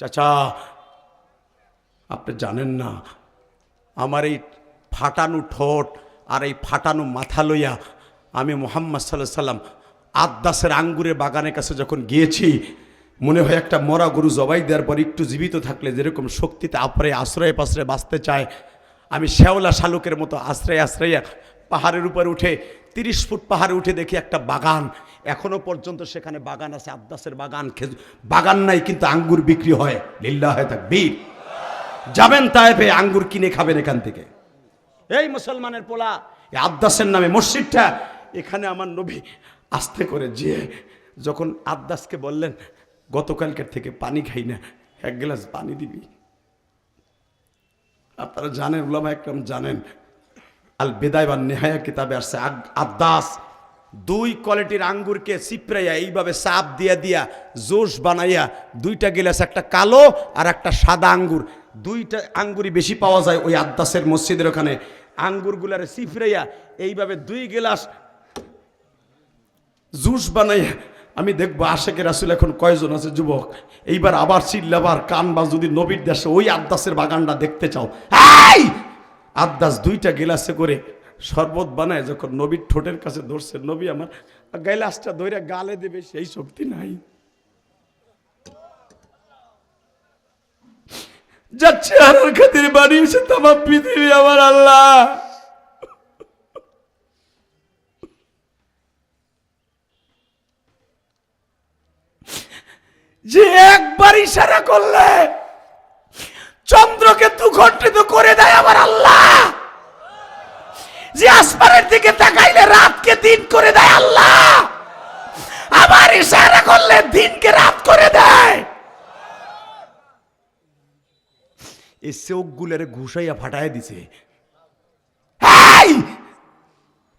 চাচা, আপনি জানেন না, আমার এই ফাটানো ঠোঁট আর এই ফাটানো মাথা লইয়া আমি মোহাম্মদ সাল্লাহ সাল্লাম আদাসের আঙ্গুরের বাগানের কাছে যখন গিয়েছি, মনে হয় একটা মরা গরু জবাই দেওয়ার পর একটু জীবিত থাকলে যেরকম শক্তিতে আপরে আশ্রয়ে পাশ্রয়ে বাঁচতে চায়, আমি শ্যাওলা শালুকের মতো আশ্রয় আশ্রয়া পাহাড়ের উপর উঠে তিরিশ ফুট পাহাড়ে উঠে দেখি একটা বাগান। এখনও পর্যন্ত সেখানে বাগান আছে আব্দাসের বাগান বাগান নাই, কিন্তু আঙ্গুর বিক্রি হয়। লিল্লা হয় থাক বীর যাবেন তাইফে আঙ্গুর কিনে খাবেন এখান থেকে। এই মুসলমানের পোলা আব্দাসের নামে মসজিদটা, এখানে আমার নবী আস্তে করে যে, যখন আব্দাসকে বললেন, গতকালকের থেকে পানি খাই না, এক গ্লাস পানি দিবি? আপনারা জানেন উলামা একরম জানেন আল বেদায় বা নেহায়া কিতাবে আসছে। আদাস দুই কোয়ালিটির আঙ্গুরকে চিপড়াইয়া, এইভাবে চাপ দিয়া দিয়া, জোশ বানাইয়া, দুইটা গিলাস, একটা কালো আর একটা সাদা আঙ্গুর। দুইটা আঙ্গুরই বেশি পাওয়া যায় ওই আদাসের মসজিদের ওখানে। আঙ্গুরগুলারে চিপড়াইয়া, এইভাবে দুই গিলাস জুস বানাইয়া, আমি দেখব আশেকের আসলে এখন কয়জন আছে, যুবক। এইবার আবার চিল্লাবার কান বা যদি নবীর দেশে ওই আদাসের বাগানটা দেখতে চাও। আদাস দুইটা গিলাসে করে শরবত বানায় যখন নবীর ঠোঁটের কাছে ধরছে, নবী আমার গেলাসটা ধরে গালে দেবে, সেই শক্তি নাই। যাচ্ছে আর খাতির বানিয়েছে তামা পৃথিবী আমার আল্লাহ। যে একবার ইশারা করলে চন্দ্রকে দুঘণ্টিত করে দেয় আমার আল্লাহ যে আসমানের দিকে তাকাইলে রাতকে দিন করে দেয় আল্লাহ। আবার ইশারা করলে দিনকে রাত করে দেয়। এই চোখগুলোরে ঘুষাইয়া ফাটায় দিছে।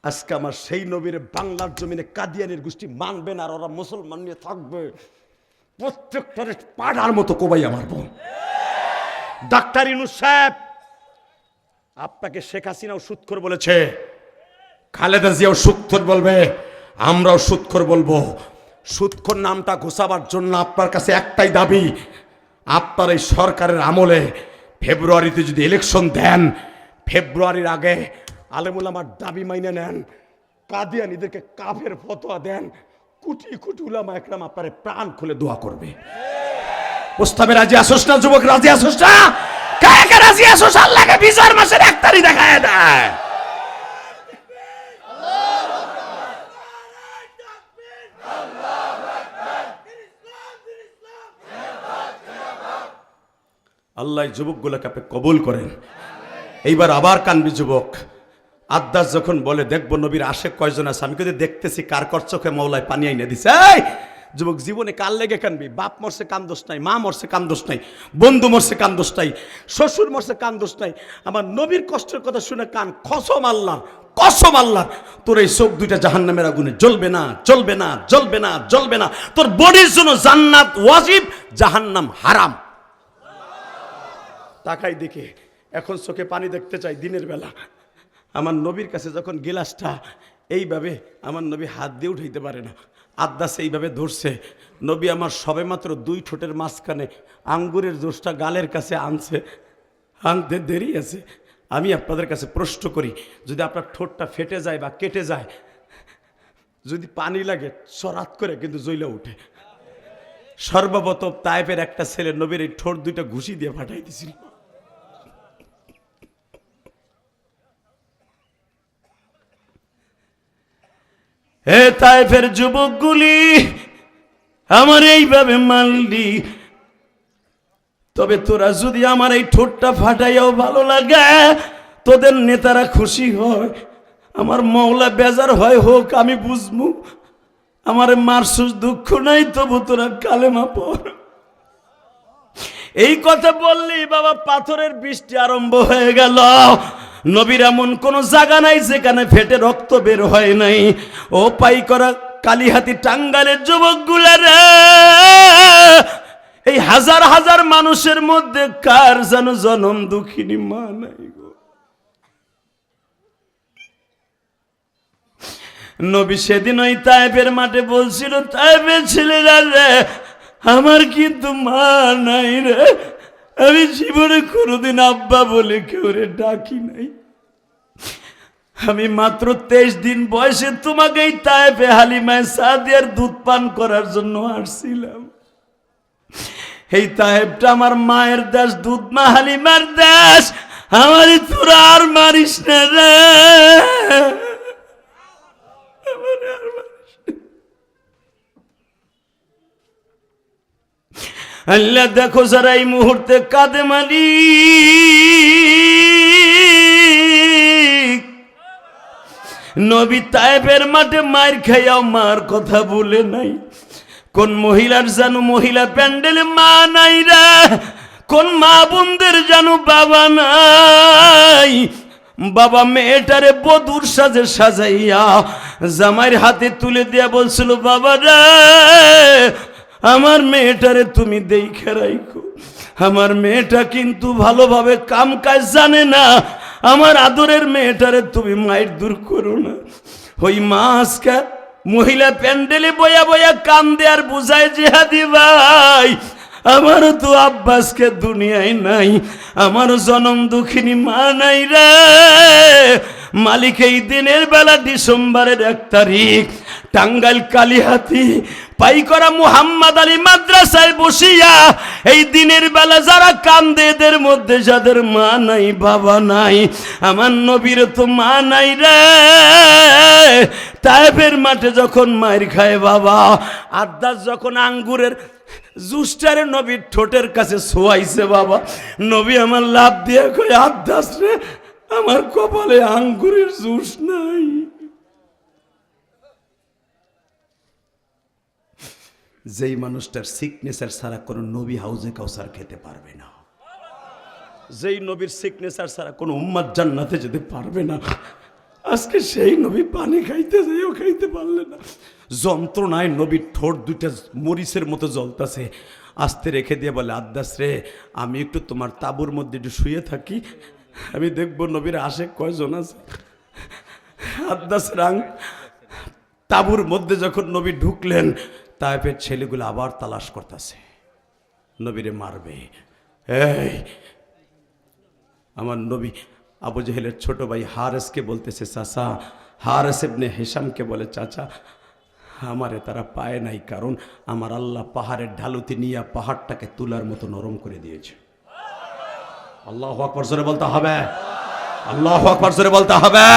আজকে আমার সেই নবীর বাংলার জমিনে কাদিয়ানির গোষ্ঠী মানবে না আর ওরা মুসলমান নিয়ে থাকবে। প্রত্যেকটারে পাড়ার মতো কোবাই আমার বোন ডাক্তার ইনুস সাহেব আপনাকে শেখ হাসিনা হাসিনাও সুৎখর বলেছে খালেদা জিয়াও সুৎখর বলবে, আমরাও সুৎখর বলব। সুৎখর নামটা ঘোষাবার জন্য আপনার কাছে একটাই দাবি, আপনার এই সরকারের আমলে ফেব্রুয়ারিতে যদি ইলেকশন দেন, ফেব্রুয়ারির আগে আলেমুল আমার দাবি মাইনে নেন, কাদিয়ানিদেরকে কাফের ফতোয়া দেন, কুটি কুটি উলামা একরাম আপনার প্রাণ খুলে দোয়া করবে। প্রস্তাবে রাজি আসোস না, যুবক, রাজি আসোস না? কাকে রাজি আসোস? আল্লাহকে বিচার মাসের এক তারিখ দেখায় দেয়। আল্লাহ যুবকগুলোকে আপনি কবুল করেন। এইবার আবার কানবি যুবক। আদাস যখন বলে, দেখব নবীর আশে কয়জন আছে? আমি কিন্তু দেখতেছি কার কর চোখে মৌলায় পানি আইনে দিছে। যুবক, জীবনে কার লেগে কানবি? বাপ মরছে, কান দোষ নাই, মা মরছে, কান দোষ নাই, বন্ধু মরছে, কান দোষ নাই, শ্বশুর মরছে, কান দোষ নাই। আমার নবীর কষ্টের কথা শুনে কান খসম আল্লাহ, কসম আল্লাহ, তোর এই চোখ দুইটা জাহান্নামের আগুনে জ্বলবে না জ্বলবে না জ্বলবে না জ্বলবে না। তোর বডির জন্য জান্নাত ওয়াজিব, জাহান্নাম হারাম। তাকাই দেখে, এখন চোখে পানি দেখতে চাই দিনের বেলা। আমার নবীর কাছে যখন গিলাসটা, এইভাবে আমার নবী হাত দিয়ে উঠাইতে পারে না। আদাস এইভাবে ধরছে। নবী আমার সবেমাত্র দুই ঠোঁটের মাঝখানে আঙ্গুরের জোসটা গালের কাছে আনছে। আনতে দেরি আছে। আমি আপনাদের কাছে প্রশ্ন করি, যদি আপনার ঠোঁটটা ফেটে যায় বা কেটে যায়, যদি পানি লাগে, সরাত করে কিন্তু জইলা উঠে সর্বপ্রথম তাইপের একটা ছেলে নবীর এই ঠোঁট দুইটা ঘুষি দিয়ে ফাটাই দিছিল। হে তাইফের যুবকগুলি, আমার এইভাবে মানলি তবে তোরা যদি আমার এই ঠোঁটটা ফাটাইয়াও ভালো লাগে, তোদের নেতারা খুশি হয়। আমার মৌলা বেজার হয় হোক, আমি বুঝব আমার মারসুস দুঃখ নাই, তবু তোরা কালেমা পড়। এই কথা বললি, বাবা, পাথরের বৃষ্টি আরম্ভ হয়ে গেল। নবীর এমন কোন জায়গা নাই যেখানে ফেটে রক্ত বের হয় নাই। ও পাই করা কালিহাতি টাঙ্গালের যুবক রে। এই হাজার হাজার মানুষের মধ্যে কার যেন জনম দুঃখিনী মা নাই গো। নবী সেদিন ওই তাইফের মাঠে বলছিল তাইফের ছেলেরা রে, আমার কিন্তু মা নাই রে। আমি জীবনে কোনোদিন আব্বা বলে কেউ রে ডাকি নাই। আমি মাত্র তেইশ দিন বয়সে তোমাকে এই তায়েফে হালিমায় সাদিয়ার দুধ পান করার জন্য আসছিলাম। এই তায়েবটা আমার মায়ের দেশ, দুধ মা হালিমার দেশ। আমার তোরা আর মারিস না রে আমারে আর মারিস না। আল্লাহ দেখো যারা এই মুহূর্তে কাঁদে মালিক। নবী তায়েবের মাঠে মায়ের খাইয়াও মার কথা বলে নাই। কোন মহিলার জানো মহিলা প্যান্ডেলে মা নাই রে? কোন মা বোনদের জানো বাবা নাই? বাবা মেয়েটারে বধুর সাজে সাজাইয়া জামাইয়ের হাতে তুলে দিয়া বলছিল, বাবা রে আমার মেয়েটারে তুমি দেখে রাখো আমার মেয়েটা কিন্তু ভালোভাবে কাম কাজ জানে না। আমার আদরের মেয়েটারে তুমি মায়ের দূর করো না। ওই মা আজকে মহিলা প্যান্ডেলে বয়া বয়া কান দেয়ার বুঝায় জেহাদি ভাই আমারও তো আব্বাসকে দুনিয়ায় নাই আমারও জনম দুঃখিনী মা নাই রে। মালিক এই দিনের বেলা ডিসেম্বরের এক তারিখ, টাঙ্গাইল কালিহাতি পাই করা মুহাম্মদ আলী মাদ্রাসায় বসিয়া, এই দিনের বেলা যারা কান্দে, এদের মধ্যে যাদের মা নাই, বাবা নাই, আমার নবীর তো মা নাই রে। তাইফের মাঠে যখন মায়ের খায় বাবা আদাস যখন আঙ্গুরের জুসটারে নবীর ঠোঁটের কাছে শোয়াইছে বাবা, নবী আমার লাভ দিয়ে কই আদাস রে, আমার কপালে আঙ্গুরের জুস নাই। যেই মানুষটার সিগনেচার ছাড়া কোনো নবী হাউজে কাউসার খেতে পারবে না। যেই নবীর সিগনেচার ছাড়া কোনো উম্মাদ জান্নাতে যেতে পারবে না। আজকে সেই নবী পানি খাইতে যাইও খাইতে পারলে না। যন্ত্রণায় নবীর ঠোঁট দুইটা মরিচের মতো জ্বলতাছে। আস্তে রেখে দিয়ে বলে আদাস রে, আমি একটু তোমার তাবুর মধ্যে একটু শুয়ে থাকি। আমি দেখব নবীর আশে কয়জন আছে। আদাস রাং, তাবুর মধ্যে যখন নবী ঢুকলেন তাইপের ছেলেগুলো আবার তালাশ করতেছে। নবীরে মারবে। এই, আমার নবী আবু জেহেলের ছোট ভাই হারেসকে বলতেছে, চাচা, হারেস এবনে হেসামকে বলে, চাচা, আমারে তারা পায় নাই কারণ আমার আল্লাহ পাহাড়ের ঢালুতে নিয়ে পাহাড়টাকে তুলার মতো নরম করে দিয়েছে। আল্লাহ আকবর জোরে বলতে হবে। আল্লাহ আকবর জোরে বলতে হবে।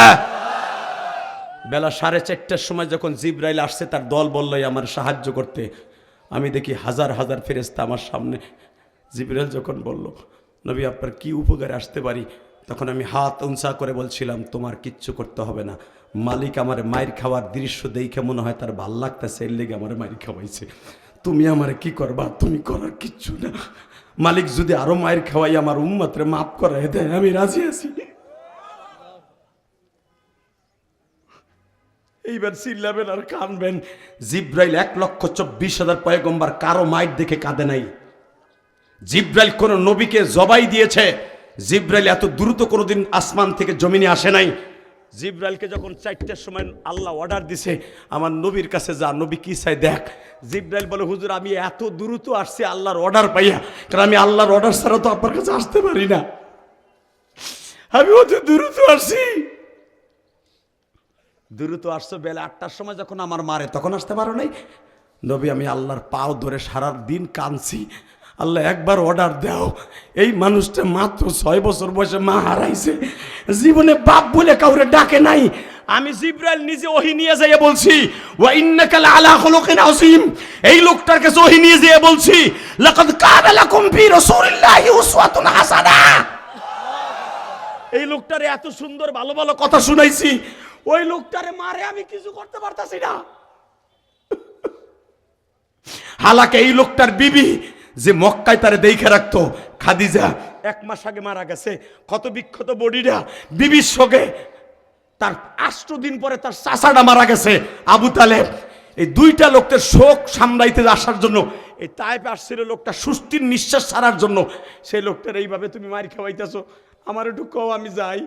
বেলা সাড়ে চারটার সময় যখন জিব্রাইল আসছে, তার দল বললই আমার সাহায্য করতে। আমি দেখি হাজার হাজার ফেরেস্তা আমার সামনে। জিব্রাইল যখন বলল, নবী, আপনার কি উপকারে আসতে পারি? তখন আমি হাত উঁচা করে বলছিলাম, তোমার কিচ্ছু করতে হবে না। মালিক আমার মায়ের খাওয়ার দৃশ্য দেখে মনে হয় তার ভালো লাগতেছে, এর লেগে আমার মায়ের খাওয়াইছে। তুমি আমার কি করবা? তুমি করার কিচ্ছু না। মালিক যদি আরও মায়ের খাওয়াই, আমার উম্মাত্রে মাফ করাই দেয়, আমি রাজি আছি। এইবার চিল্লাবেন আর কানবেন। জিব্রাইল এক লক্ষ চব্বিশ হাজার পয়গম্বার কারও মাইট দেখে কাঁদে নাই। জিব্রাইল কোন নবীকে জবাই দিয়েছে? জিব্রাইল এত দ্রুত কোনোদিন আসমান থেকে জমিনে আসে নাই। জিব্রাইলকে যখন চারটের সময় আল্লাহ অর্ডার দিছে, আমার নবীর কাছে যা, নবী কি চাই দেখ। জিব্রাইল বলে, হুজুর, আমি এত দ্রুত আসছি আল্লাহর অর্ডার পাইয়া, কারণ আমি আল্লাহর অর্ডার ছাড়া তো আপনার কাছে আসতে পারি না। আমি অত দ্রুত আসছি। দ্রুত আসছো, বেলা আটটার সময় যখন আমার মারে তখন আসতে পারো নাই? নবী, আমি আল্লাহর পাও ধরে সারা দিন কাঁদছি। আল্লাহ, একবার অর্ডার দাও। এই মানুষটা মাত্র ছয় বছর বয়সে মা হারাইছে। জীবনে বাপ বলে কাউরে ডাকে নাই। আমি জিব্রাইল নিজে ওহি নিয়ে যাইয়া বলছি, ওয়া ইন্নাকা লাআলা খুলুকিন আযীম। এই লোকটার কাছে ওহি নিয়ে যাইয়া বলছি, লাকাদ কানা লাকুম ফি রাসূলিল্লাহি উসওয়াতুন হাসানা। এই লোকটারে এত সুন্দর ভালো ভালো কথা শুনাইছি। ওই লোকটারে মারে আমি কিছু করতে পারতাছি না। হালাকে এই লোকটার বিবি যে মক্কায় তারে দেখে রাখতো, খাদিজা এক মাস আগে মারা গেছে, কত বিক্ষত বডিরা, বিবির সঙ্গে তার আষ্ট দিন পরে তার চাচাটা মারা গেছে, আবু তালেব। এই দুইটা লোকদের শোক সামলাইতে আসার জন্য, এই টাইপে আসছিল লোকটা সুস্থির নিঃশ্বাস ছাড়ার জন্য। সেই লোকটার এইভাবে তুমি মার খাওয়াইতেছো, আমার একটু কও, আমি যাই।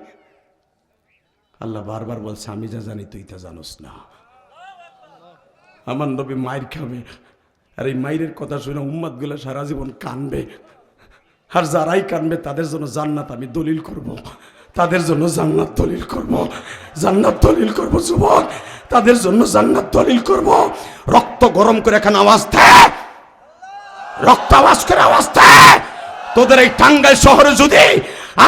আল্লাহ বারবার বলছে, আমি যা জানি তুই তা জানোস না। আমার নবী মায়ের খাবে আর এই মাইরের কথা শুনে উম্মাদগুলো সারা জীবন কানবে। আর যারাই কানবে, তাদের জন্য জান্নাত আমি দলিল করব। তাদের জন্য জান্নাত দলিল করব। জান্নাত দলিল করব, যুবক। তাদের জন্য জান্নাত দলিল করব। রক্ত গরম করে এখানে আওয়াজ দেয় রক্ত আওয়াজ করে আওয়াজ দেয় তোদের এই টাঙ্গাইল শহরে যদি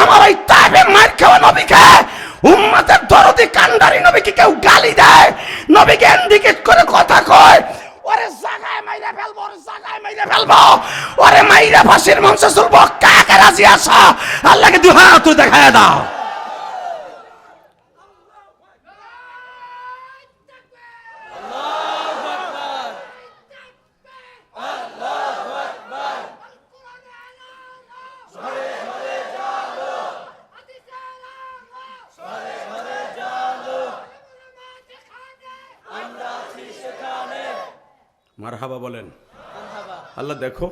আমার এই তাইবের মার খাওয়া নবীকে উম্মাদের দরদি কান্ডারি নবীকে কেউ গালি দেয়, নবীকে ইন্ডিকেট করে কথা কয়, ওরে জাগায় মাইরা ফেলব, ওরে জাগায় মাইরা ফেলব, ওরে মাইরা ফাঁসির মঞ্চে চলবো, কাকে রাজি আসা আল্লাহকে দুহাত দেখায় দাও। মারহাবা বলেন। আল্লাহ দেখো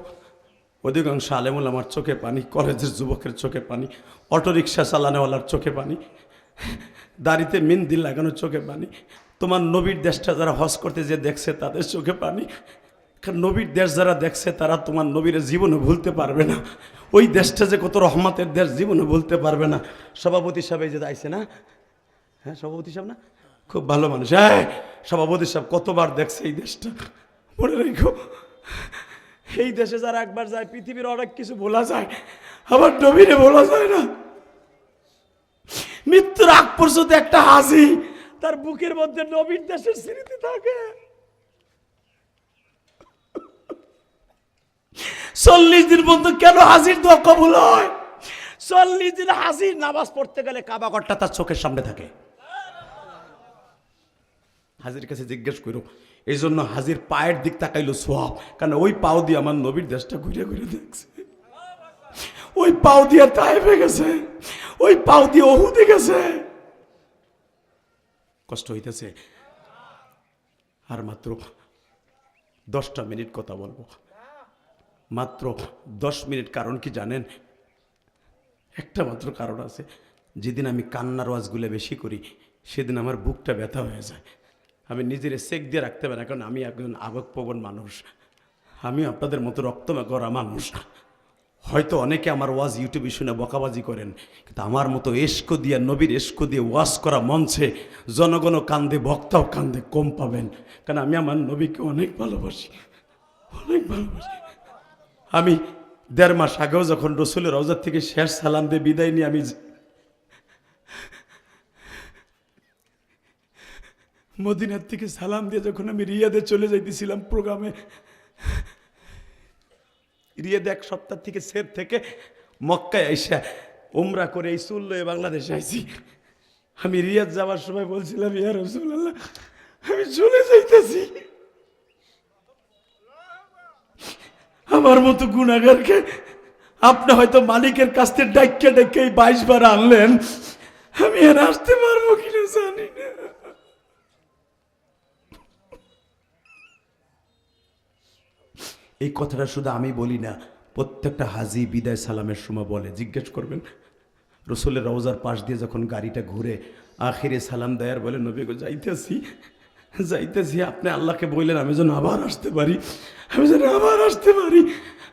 অধিকাংশ আলেমুল আমার চোখে পানি কলেজের যুবকের চোখে পানি অটোরিকশা চালানোওয়ালার চোখে পানি দাড়িতে মিন্দিল লাগানোর চোখে পানি তোমার নবীর দেশটা যারা হজ করতে যে দেখছে তাদের চোখে পানি নবীর দেশ যারা দেখছে তারা তোমার নবীর জীবনে ভুলতে পারবে না। ওই দেশটা যে কত রহমতের দেশ জীবনে ভুলতে পারবে না। সভাপতি সাহেব এই যে আইছে না? হ্যাঁ সভাপতি সাহেব না? খুব ভালো মানুষ। হ্যাঁ সভাপতি সাহেব কতবার দেখছে এই দেশটা? মনে রেখো, এই দেশে যারা একবার যায়, পৃথিবীর অনেক কিছু বলা যায়, আবার নবীরে বলা যায় না। মৃত্যুর আগ পর্যন্ত একটা হাসি তার বুকের মধ্যে নবীর দেশের স্মৃতি থাকে। চল্লিশ দিন পর্যন্ত কেন হাসির দোয়া কবুল হয়? চল্লিশ দিন হাসির নামাজ পড়তে গেলে কাবাগরটা তার চোখের সামনে থাকে। হাজির কাছে জিজ্ঞেস করো এই জন্য হাজির পায়ের দিক তাকাইলো সোয়াব। কারণ ওই পাও দিয়ে আমার নবীর দেশটা ঘুরে ঘুরে দেখছে। ওই পাও দিয়ে তাইফে গেছে। ওই পাও দিয়ে ওহুদে গেছে। কষ্ট হইতেছে। আর মাত্র দশটা মিনিট কথা বলব। মাত্র দশ মিনিট কারণ কি জানেন? একটা মাত্র কারণ আছে। যেদিন আমি কান্নার ওয়াজগুলো বেশি করি, সেদিন আমার বুকটা ব্যথা হয়ে যায়। আমি নিজের চেক দিয়ে রাখতে পারি না, কারণ আমি একজন আবেগপ্রবণ মানুষ। আমি আপনাদের মতো রক্ত করা মানুষ। হয়তো অনেকে আমার ওয়াজ ইউটিউবে শুনে বকাবাজি করেন, কিন্তু আমার মতো এস্কো দিয়ে, নবীর এস্কো দিয়ে ওয়াজ করা মঞ্চে জনগণও কান্দে, বক্তাও কান্দে, কম পাবেন। কারণ আমি আমার নবীকে অনেক ভালোবাসি। অনেক ভালোবাসি। আমি দেড় মাস আগেও যখন রসুলের রওজার থেকে শেষ সালাম দিয়ে বিদায় নিয়ে আমি মদিনার থেকে সালাম দিয়ে যখন আমি রিয়াদে চলে যাইতেছিলাম প্রোগ্রামে, রিয়াদে এক সপ্তাহ থেকে সের থেকে মক্কায় আইসা উমরা করে এই চুল্লো বাংলাদেশে আইছি। আমি রিয়াদ যাওয়ার সময় বলছিলাম, ইয়া রসুল্লাহ আমি চলে যাইতেছি। আমার মতো গুণাগারকে আপনি হয়তো মালিকের কাছ থেকে ডাইকে ডাইকে এই বাইশ বার আনলেন। আমি আর আসতে পারব কিনা জানি না। এই কথাটা শুধু আমি বলি না, প্রত্যেকটা হাজি বিদায় সালামের সময় বলে। জিজ্ঞেস করবেন, রসুলের রওজার পাশ দিয়ে যখন গাড়িটা ঘুরে আখিরে সালাম দেয়ার বলে, নবী গো, যাইতেছি যাইতেছি, আপনি আল্লাহকে বললেন আমি যেন আবার আসতে পারি, আমি যেন আবার আসতে পারি।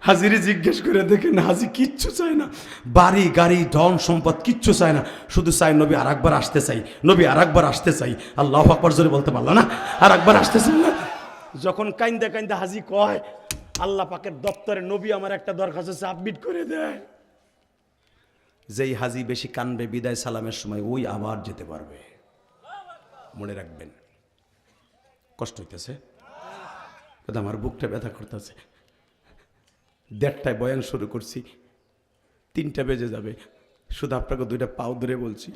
হাজিরে জিজ্ঞেস করে দেখেন, হাজি কিচ্ছু চায় না, বাড়ি, গাড়ি, ধন, সম্পদ কিচ্ছু চায় না, শুধু চায়, নবী আর একবার আসতে চাই, নবী আর একবার আসতে চাই। আল্লাহ আকবর জোরে বলতে পারল না আর একবার আসতে চাই না। যখন কাইন্দা কাইন্দা হাজি কয় আল্লাহ পাকের দপ্তরে নবী আমার একটা দরখাস্ত সাবমিট করে দেয়। যেই হাজি বেশি কানবে, বিদায় সালামের সময় ওই আবার যেতে পারবে। মনে রাখবেন। কষ্ট হইতেছে। দাদা আমার বুকটা ব্যথা করতেছে। দেড়টায় বয়ান শুরু করছি। তিনটা বেজে যাবে। শুধু আপনাকে দুইটা পাও ধরে বলছি।